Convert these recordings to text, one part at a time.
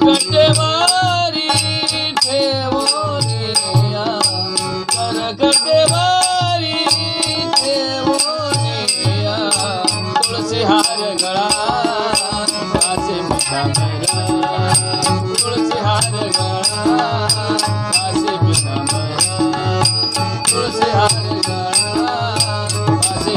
करकटेवारी ठेवोनी करकटेवारी ठेवोनी तुळसी हार गळा कासे पिता मैरा. तुळसी हार गळा कासे पिता मैरा. तुळसी हार गळा कासे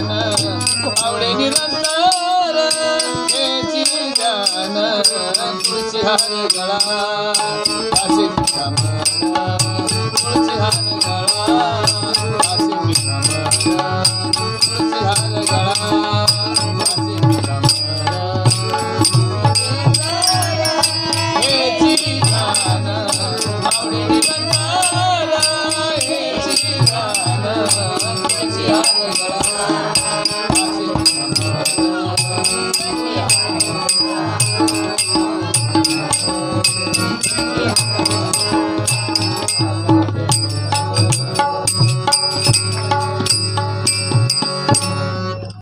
ध्यान आवडे निरंतर त्याची ध्यान तुळशी हार गळा असे तुझ्या तुळशी हार गळा.